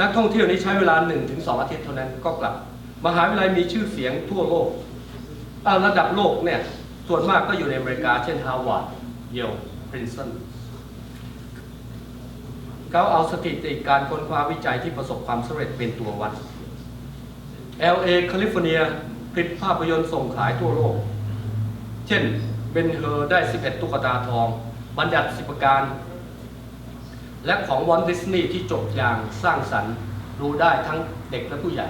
นักท่องเที่ยวนี้ใช้เวลา 1-2 อาทิตย์เท่านั้นก็กลับ มหาวิทยาลัยมีชื่อเสียงทั่วโลกอาระดับโลกเนี่ยส่วนมากก็อยู่ในอเมริกา เช่นฮาวาดเยลพรินสตันเขาเอาสถิติการค้นคว้าวิจัยที่ประสบความสำเร็จเป็นตัววัด LA แคลิฟอร์เนียผลิตภาพยนตร์ส่งขายทั่วโลก เช่นเบนเฮอร์ได้ 11 ตุ๊กตาทอง บัญญัติสิบประการ และของวอลดิสนีย์ที่จบอย่างสร้างสรรค์ดูได้ทั้งเด็กและผู้ใหญ่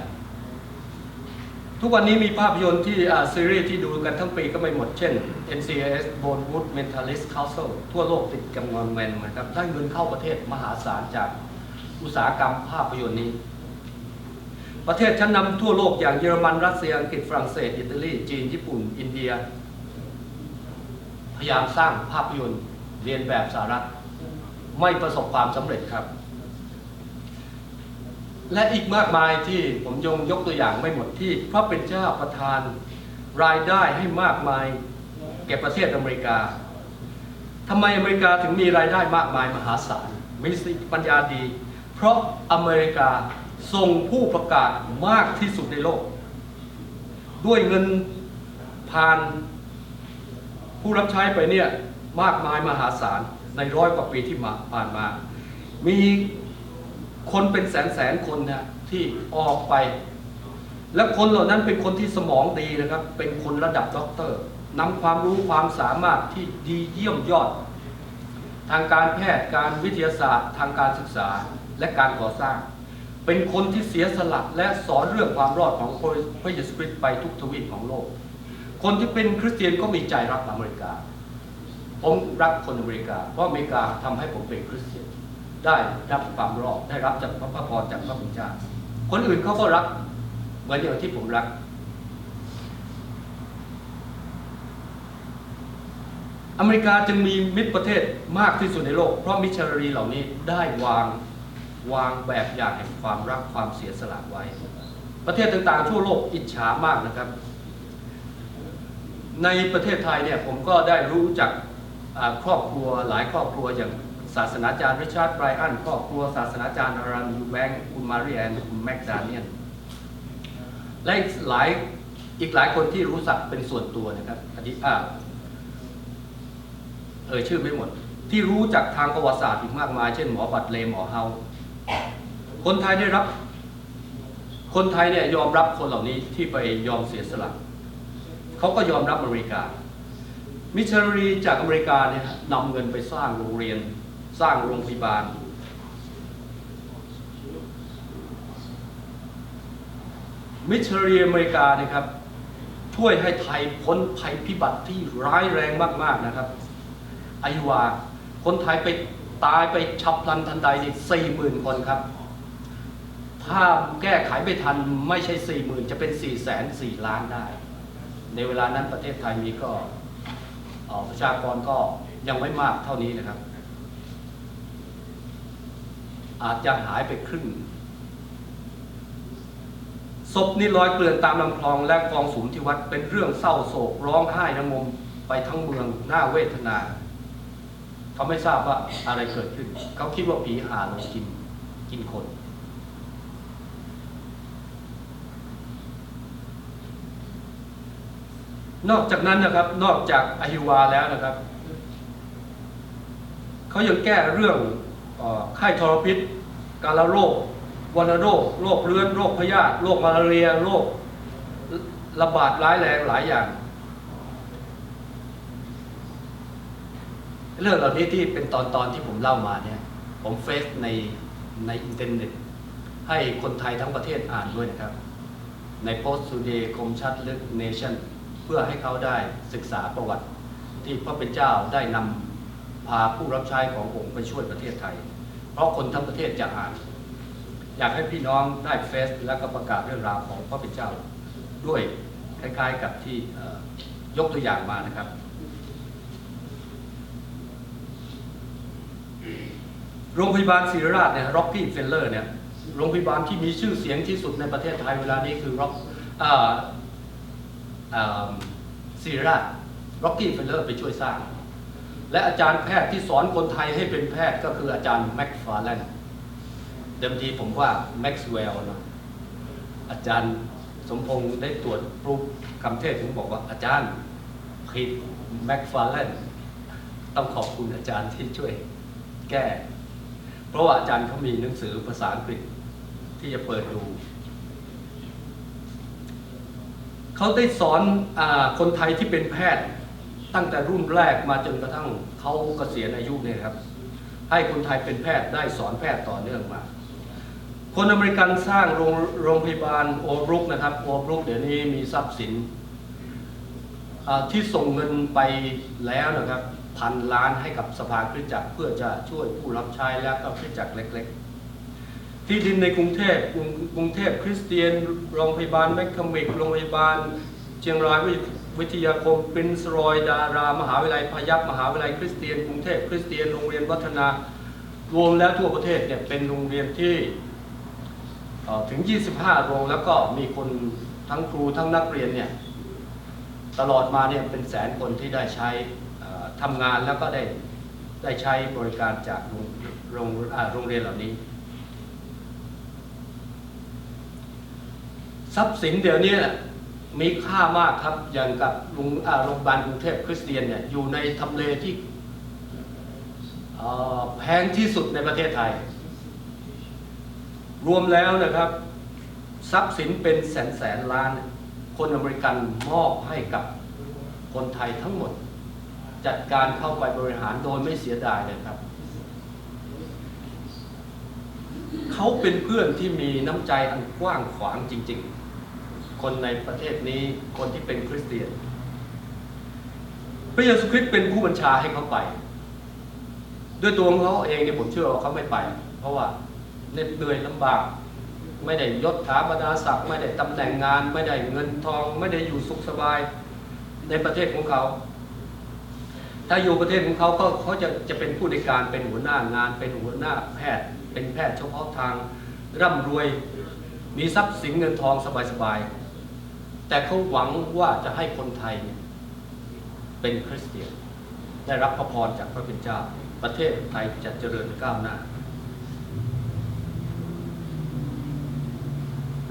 ทุกวันนี้มีภาพยนตร์ที่ซีรีส์ที่ดูกันทั้งปีก็ไม่หมดเช่น NCIS Bollywood Mentalist Council ทั่วโลกติดกำลังแมนนะครับได้เงินเข้าประเทศมหาศาลจากอุตสาหกรรมภาพยนตร์นี้ ประเทศชั้นนำทั่วโลกอย่างเยอรมันรัสเซียอังกฤษฝรั่งเศสอิตาลีจีนญี่ปุ่น อินเดีย พยายามสร้างภาพยนตร์เรียนแบบสหรัฐ ไม่ประสบความสำเร็จครับ และอีกมากมายที่ผมยงยกตัวอย่างไม่หมดที่พระเป็นเจ้าประทานรายได้ให้มากมายแก่ประเทศอเมริกาทำไมอเมริกาถึงมีรายได้มากมายมหาศาลมีสติปัญญาดี เพราะอเมริกาส่งผู้ประกาศมากที่สุดในโลก ด้วยเงินผ่านผู้รับใช้ไปเนี่ยมากมายมหาศาล ในร้อยกว่าปีที่มาผ่านมา มีคนเป็นแสนแสนคนนะที่ออกไป และคนเหล่านั้นเป็นคนที่สมองดีนะครับ เป็นคนระดับด็อกเตอร์นำความรู้ความสามารถที่ดีเยี่ยมยอด ทางการแพทย์การวิทยาศาสตร์ ทางการศึกษาและการก่อสร้าง เป็นคนที่เสียสละและสอนเรื่องความรอดของพระเยซูคริสต์ไปทุกทวีปของโลก คนที่เป็นคริสเตียนก็มีใจรักอเมริกา ผมรักคนอเมริกา เพราะอเมริกาทำให้ผมเป็นคริสเตียน ได้รับความรอดได้รับจากพระพรจากพระบุญเจ้าคนอื่นเขาก็รักเหมือนอย่างที่ผมรัก อเมริกาจึงมีมิตรประเทศมากที่สุดในโลก เพราะมิชชันนารีเหล่านี้ได้วางวางแบบอย่างแห่งความรักความเสียสละไว้ ประเทศต่างๆ ทั่วโลกอิจฉามากนะครับ ในประเทศไทยเนี่ยผมก็ได้รู้จัก ครอบครัวหลายครอบครัวอย่างศาสนาจารย์ริชาร์ดไบรอันครอบครัวศาสนาจารย์อารันยูแบงคุณมารีแอนคุณแม็กดาเนียนและอีกหลายอีกหลายคนที่รู้จักเป็นส่วนตัวนะครับอธิอ่าเอ่ยชื่อไม่หมด ที่รู้จักทางประวัติศาสตร์อีกมากมาย เช่นหมอบัตเลหมอเฮาคนไทยได้รับ คนไทยเนี่ยยอมรับคนเหล่านี้ที่ไปยอมเสียสละเขาก็ยอมรับอเมริกา มิชชันนารีจากอเมริกาเนี่ยนำเงินไปสร้างโรงเรียน สร้างโรงพยาบาล มิชชันนารีอเมริกาเนี่ยครับช่วยให้ไทยพ้นภัยพิบัติที่ร้ายแรงมาก ๆ นะครับไอวาคนไทยไปตายไปฉับพลันทันใดนี่สี่หมื่นคนครับ ถ้าแก้ไขไม่ทันไม่ใช่สี่หมื่นจะเป็นสี่แสนสี่ล้านได้ ในเวลานั้นประเทศไทยมีก็ ประชากรก็ยังไม่มากเท่านี้นะครับ อาจจะหายไปครึ่งศพนี่ลอยเกลื่อนตามลำคลองและกองสุมที่วัดเป็นเรื่องเศร้าโศกร้องไห้ระงมไปทั้งเมืองหน่าเวทนา เขาไม่ทราบว่าอะไรเกิดขึ้น เขาคิดว่าผีหาลงกินกินคน นอกจากนั้นนะครับนอกจากอหิวาแล้วนะครับเขายังแก้เรื่องไข้ทรพิษ กาฬโรควัณโรคโรคเรื้อนโรคพยาธิโรคมาลาเรียโรคระบาดร้ายแรงหลายอย่าง เรื่องเหล่านี้ที่เป็นตอนตอนที่ผมเล่ามาเนี่ย ผมเฟซในในอินเทอร์เน็ต ให้คนไทยทั้งประเทศอ่านด้วยนะครับ ในโพสต์ t ูเดย์คมชัดลึกเนชั่น เพื่อให้เขาได้ศึกษาประวัติ ที่พระเป็นเจ้าได้นำพาผู้รับใช้ขององค์ไปช่วยประเทศไทย เพราะคนทั้งประเทศจะอ่าน อยากให้พี่น้องได้เฟซและก็ประกาศเรื่องราวของพระเป็นเจ้า ด้วยคล้าย ๆกับที่ยกตัวอย่างมานะครับโรงพยาบาลศิริราชเนี่ยร็อกกี้เฟลเลอร์เนี่ยโรงพยาบาลที่มีชื่อเสียงที่สุดในประเทศไทยเวลานี้คือร็อก ศิริราชร็อกกี้เฟลเลอร์ไปช่วยสร้าง และอาจารย์แพทย์ที่สอนคนไทยให้เป็นแพทย์ก็คืออาจารย์แม็กฟาร์แลนด์เดิมทีผมว่าแม็กซ์เวลล์นะอาจารย์สมพงษ์ได้ตรวจปรูปคำเทศถึงบอกว่าอาจารย์ผิดแม็กฟาร์เลนต้องขอบคุณอาจารย์ที่ช่วยแก้ เพราะว่าอาจารย์เขามีหนังสือภาษาอังกฤษที่จะเปิดดู เขาได้สอนอคนไทยที่เป็นแพทย์ตั้งแต่รุ่นแรกมาจนกระทั่งเขาเกษียณอายุเนี่ยครับ ให้คนไทยเป็นแพทย์ได้สอนแพทย์ต่อเนื่องมา คนอเมริกันสร้างโรงโรงพยาบาลโอบรุกนะครับโอบรุกเดี๋ยวนี้มีทรัพย์สินที่ส่งเงินไปแล้วนะครับพันล้านให้กับสภาคริสจักรเพื่อจะช่วยผู้รับใช้และก็คริสจักรเล็ก ๆ ที่ดินในกรุงเทพกรุงกรุงเทพคริสเตียน โรงพยาบาลแมคคามิก โรงพยาบาลเชียงรายวิทยาคมปรินซ์รอยดารามหาวิทยาลัยพยัพมหาวิทยาลัยคริสเตียนกรุงเทพคริสเตียนโรงเรียนวัฒนารวมแล้วทั่วประเทศเนี่ยเป็นโรงเรียนที่เอ่อถึง 25 โรงแล้วก็มีคนทั้งครูทั้งนักเรียนเนี่ยตลอดมาเนี่ยเป็นแสนคนที่ได้ใช้ทำงานแล้วก็ได้ได้ใช้บริการจากโรงโรงอาโรงเรียนเหล่านี้ ทรัพย์สินเดี๋ยวนี้มีค่ามากครับอย่างกับโรงพยาบาลกรุงเทพคริสเตียนเนี่ยอยู่ในทำเลที่แพงที่สุดในประเทศไทย รวมแล้วนะครับ ทรัพย์สินเป็นแสนแสนล้าน คนอเมริกันมอบให้กับคนไทยทั้งหมด จัดการเข้าไปบริหารโดยไม่เสียดายเลยครับ เขาเป็นเพื่อนที่มีน้ำใจอันกว้างขวางจริง ๆ คนในประเทศนี้คนที่เป็นคริสเตียน พระเยซูคริสต์เป็นผู้บัญชาให้เขาไป ด้วยตัวของเขาเองเนี่ยผมเชื่อว่าเขาไม่ไป เพราะว่าเหน็ดเหนื่อยลำบาก ไม่ได้ยศถาบรรดาศักดิ์ไม่ได้ตำแหน่งงาน ไม่ได้เงินทอง ไม่ได้อยู่สุขสบายในประเทศของเขา ถ้าอยู่ประเทศของเขาก็เขาจะจะเป็นผู้ในการเป็นหัวหน้างาน เป็นหัวหน้าแพทย์ เป็นแพทย์เฉพาะทางร่ำรวยมีทรัพย์สินเงินทองสบาย แต่เขาหวังว่าจะให้คนไทยเนี่ยเป็นคริสเตียน ได้รับพระพรจากพระเป็นเจ้า ประเทศไทยจะเจริญก้าวหน้า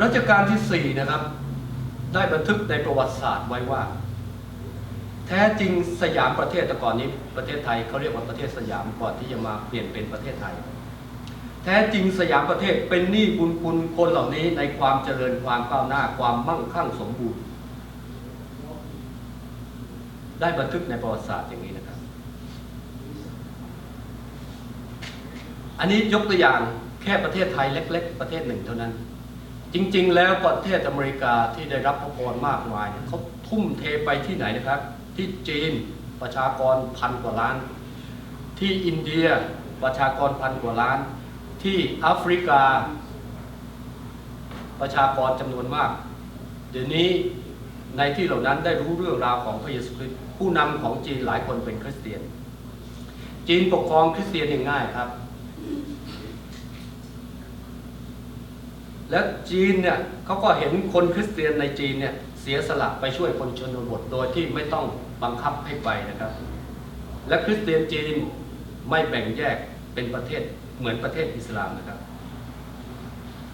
รัชกาลที่สี่นะครับ ได้บันทึกในประวัติศาสตร์ไว้ว่า แท้จริงสยามประเทศแต่ก่อนนี้ประเทศไทยเขาเรียกว่าประเทศสยามก่อนที่จะมาเปลี่ยนเป็นประเทศไทย แท้จริงสยามประเทศเป็นหนี้บุญคุณคนเหล่านี้ในความเจริญความก้าวหน้าความมั่งคั่งสมบูรณ์ ได้บันทึกในประวัติศาสตร์อย่างนี้นะครับ อันนี้ยกตัวอย่างแค่ประเทศไทยเล็ก ๆ ประเทศหนึ่งเท่านั้น จริง ๆ แล้วประเทศอเมริกาที่ได้รับพระพรมากมายเนี่ยเขาทุ่มเทไปที่ไหนนะครับ ที่จีนประชากรพันกว่าล้าน ที่อินเดียประชากรพันกว่าล้าน ที่แอฟริกา ประชากรจำนวนมาก เดี๋ยวนี้ในที่เหล่านั้นได้รู้เรื่องราวของพระเยซูคริสต์ผู้นำของจีนหลายคนเป็นคริสเตียน จีนปกครองคริสเตียนอย่างง่ายครับ และจีนเนี่ยเขาก็เห็นคนคริสเตียนในจีนเนี่ยเสียสละไปช่วยคนชนบทโดยที่ไม่ต้องบังคับให้ไปนะครับ และคริสเตียนจีนไม่แบ่งแยกเป็นประเทศ เหมือนประเทศอิสลามนะครับ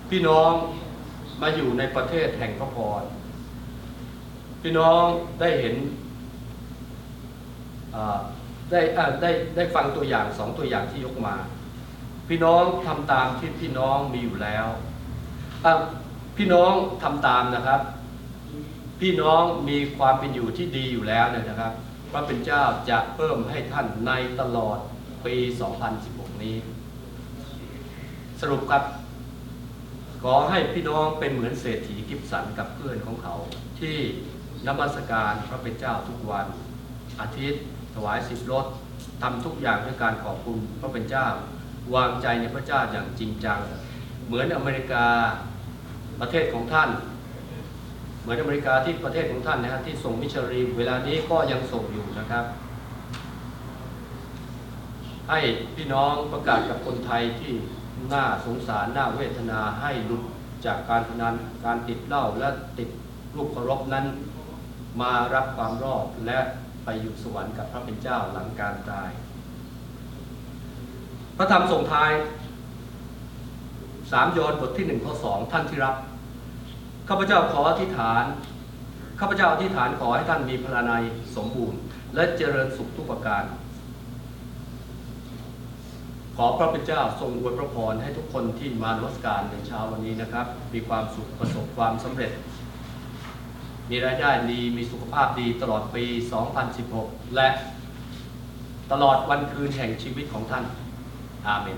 พี่น้องมาอยู่ในประเทศแห่งพระพรพี่น้องได้เห็นได้ได้ได้ฟังตัวอย่างสองตัวอย่างที่ยกมา พี่น้องทำตามที่พี่น้องมีอยู่แล้วพี่น้องทำตามนะครับ พี่น้องมีความเป็นอยู่ที่ดีอยู่แล้วเนี่ยนะครับพระเป็นเจ้าจะเพิ่มให้ท่านในตลอดปี 2016 นี้ สรุปครับ ขอให้พี่น้องเป็นเหมือนเศรษฐีกิฟสันกับเพื่อนของเขา ที่นมัสการพระเป็นเจ้าทุกวัน อาทิตย์ ถวายสิบรถทำทุกอย่างด้วยการขอบคุณพระเป็นเจ้า วางใจในพระเจ้าอย่างจริงจัง เหมือนอเมริกาประเทศของท่าน เหมือนอเมริกาที่ประเทศของท่านนะครที่ส่งมิชชันนารีเวลานี้ก็ยังส่งอยู่นะครับ ให้พี่น้องประกาศกับคนไทยที่ น่าสงสารน่าเวทนาให้หลุดจากการพนันการติดเหล้าและติดรูปเคารพนั้น มารับความรอดและไปอยู่สวรรค์กับพระเป็นเจ้าหลังการตาย พระธรรมส่งท้าย3ยอห์นบทที่1ข้อ2ท่านที่รักข้าพเจ้าขออธิษฐานข้าพเจ้าอธิษฐานขอให้ท่านมีพลานัยสมบูรณ์ และเจริญสุขทุกประการ ขอพระเป็นเจ้าทรงอวยพระพรให้ทุกคนที่มานมัสการในเช้าวันนี้นะครับ มีความสุขประสบความสำเร็จ มีรายได้ดีมีสุขภาพดีตลอดปี 2016 และตลอดวันคืนแห่งชีวิตของท่าน อาเมน